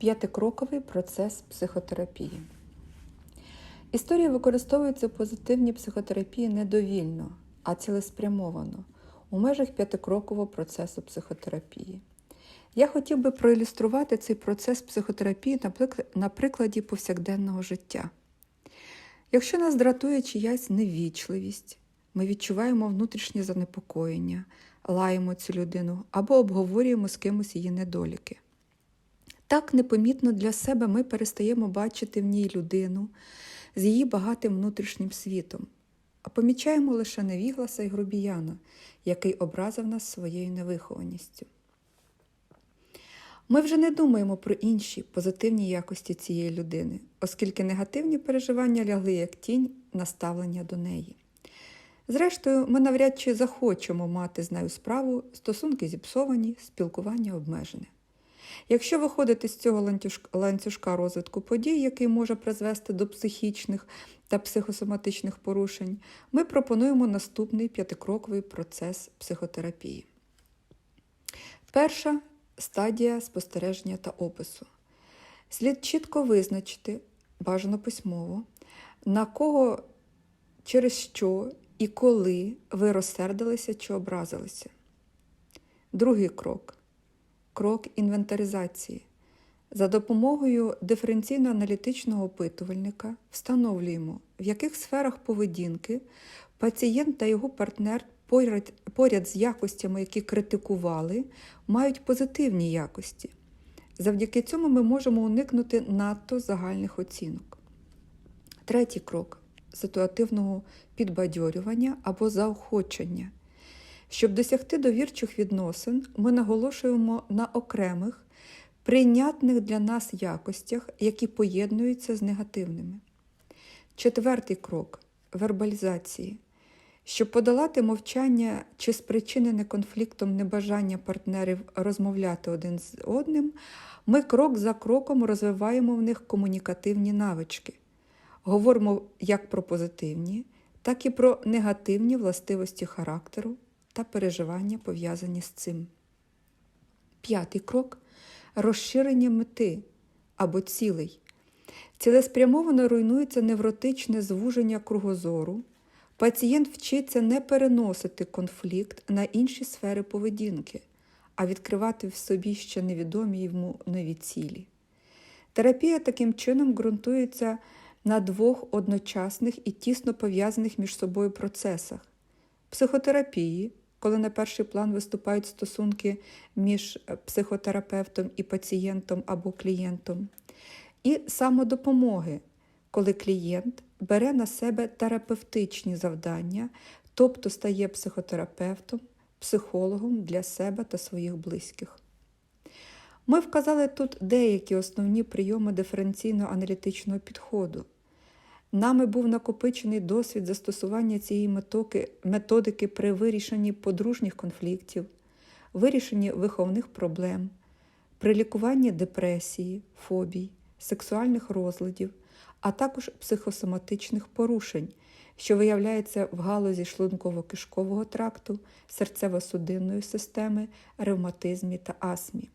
П'ятикроковий процес психотерапії. Історія використовується в позитивній психотерапії недовільно, а цілеспрямовано у межах п'ятикрокового процесу психотерапії. Я хотів би проілюструвати цей процес психотерапії на прикладі повсякденного життя. Якщо нас дратує чиясь невічливість, ми відчуваємо внутрішнє занепокоєння, лаємо цю людину або обговорюємо з кимось її недоліки. Так непомітно для себе ми перестаємо бачити в ній людину з її багатим внутрішнім світом, а помічаємо лише невігласа й грубіяна, який образив нас своєю невихованістю. Ми вже не думаємо про інші позитивні якості цієї людини, оскільки негативні переживання лягли як тінь на ставлення до неї. Зрештою, ми навряд чи захочемо мати з нею справу, стосунки зіпсовані, спілкування обмежене. Якщо виходити з цього ланцюжка розвитку подій, який може призвести до психічних та психосоматичних порушень, ми пропонуємо наступний п'ятикроковий процес психотерапії. Перша стадія спостереження та опису. Слід чітко визначити, бажано письмово, на кого, через що і коли ви розсердилися чи образилися. Другий крок крок інвентаризації. За допомогою диференційно-аналітичного опитувальника встановлюємо, в яких сферах поведінки пацієнт та його партнер поряд, поряд з якостями, які критикували, мають позитивні якості. Завдяки цьому ми можемо уникнути надто загальних оцінок. Третій крок ситуативного підбадьорювання або заохочення. Щоб досягти довірчих відносин, ми наголошуємо на окремих, прийнятних для нас якостях, які поєднуються з негативними. Четвертий крок вербалізації. Щоб подолати мовчання чи спричинене конфліктом небажання партнерів розмовляти один з одним, ми крок за кроком розвиваємо в них комунікативні навички. Говоримо як про позитивні, так і про негативні властивості характеру та переживання пов'язані з цим. П'ятий крок розширення мети або цілей. Цілеспрямовано руйнується невротичне звуження кругозору. Пацієнт вчиться не переносити конфлікт на інші сфери поведінки, а відкривати в собі ще невідомі йому нові цілі. Терапія таким чином ґрунтується на двох одночасних і тісно пов'язаних між собою процесах психотерапії, коли на перший план виступають стосунки між психотерапевтом і пацієнтом або клієнтом, і самодопомоги, коли клієнт бере на себе терапевтичні завдання, тобто стає психотерапевтом, психологом для себе та своїх близьких. Ми вказали тут деякі основні прийоми диференційно-аналітичного підходу. Нами був накопичений досвід застосування цієї методики при вирішенні подружніх конфліктів, вирішенні виховних проблем, при лікуванні депресії, фобій, сексуальних розладів, а також психосоматичних порушень, що виявляється в галузі шлунково-кишкового тракту, серцево-судинної системи, ревматизмі та астмі.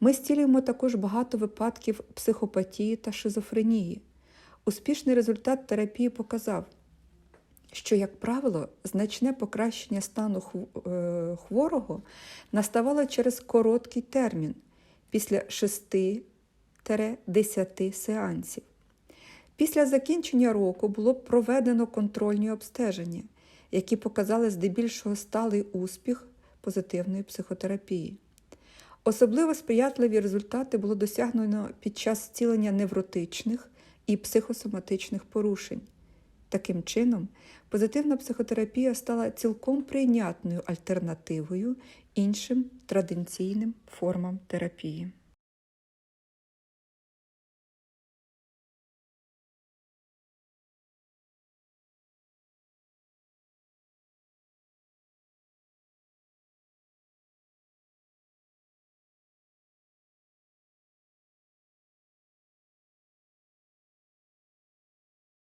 Ми стілюємо також багато випадків психопатії та шизофренії. Успішний результат терапії показав, що, як правило, значне покращення стану е, хворого наставало через короткий термін після 6-10 сеансів. Після закінчення року було проведено контрольні обстеження, які показали здебільшого сталий успіх позитивної психотерапії. Особливо сприятливі результати було досягнено під час зцілення невротичних і психосоматичних порушень. Таким чином, позитивна психотерапія стала цілком прийнятною альтернативою іншим традиційним формам терапії.